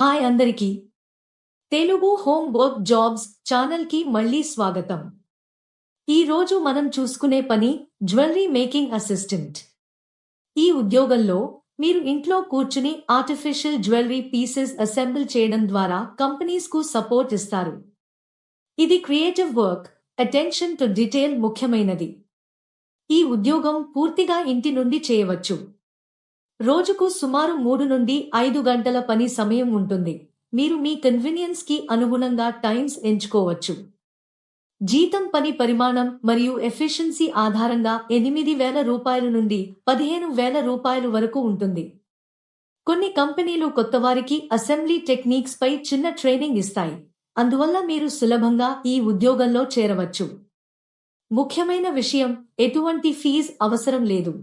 Hi అందరికీ. Telugu home work jobs ఛానల్కి మళ్ళీ స్వాగతం. ఈరోజు మనం చూసుకునే పని జ్యువెలరీ మేకింగ్ అసిస్టెంట్. ఈ ఉద్యోగంలో మీరు ఇంట్లో కూర్చుని ఆర్టిఫిషియల్ జ్యువెలరీ పీసెస్ అసెంబుల్ చేయడం ద్వారా కంపెనీస్కు సపోర్ట్ ఇస్తారు. ఇది creative work attention to detail ముఖ్యమైనది. ఈ ఉద్యోగం పూర్తిగా ఇంటి నుండి చేయవచ్చు. రోజుకు సుమారు మూడు నుండి ఐదు గంటల పని సమయం ఉంటుంది. మీరు మీ కన్వీనియన్స్కి అనుగుణంగా టైమ్స్ ఎంచుకోవచ్చు. జీతం పని పరిమాణం మరియు ఎఫిషియన్సీ ఆధారంగా ఎనిమిది వేల రూపాయల నుండి పదిహేను వేల రూపాయలు వరకు ఉంటుంది. కొన్ని కంపెనీలు కొత్తవారికి అసెంబ్లీ టెక్నిక్స్ పై చిన్న ట్రైనింగ్ ఇస్తాయి. అందువల్ల మీరు సులభంగా ఈ ఉద్యోగంలో చేరవచ్చు. ముఖ్యమైన విషయం ఎటువంటి ఫీజ్ అవసరం లేదు.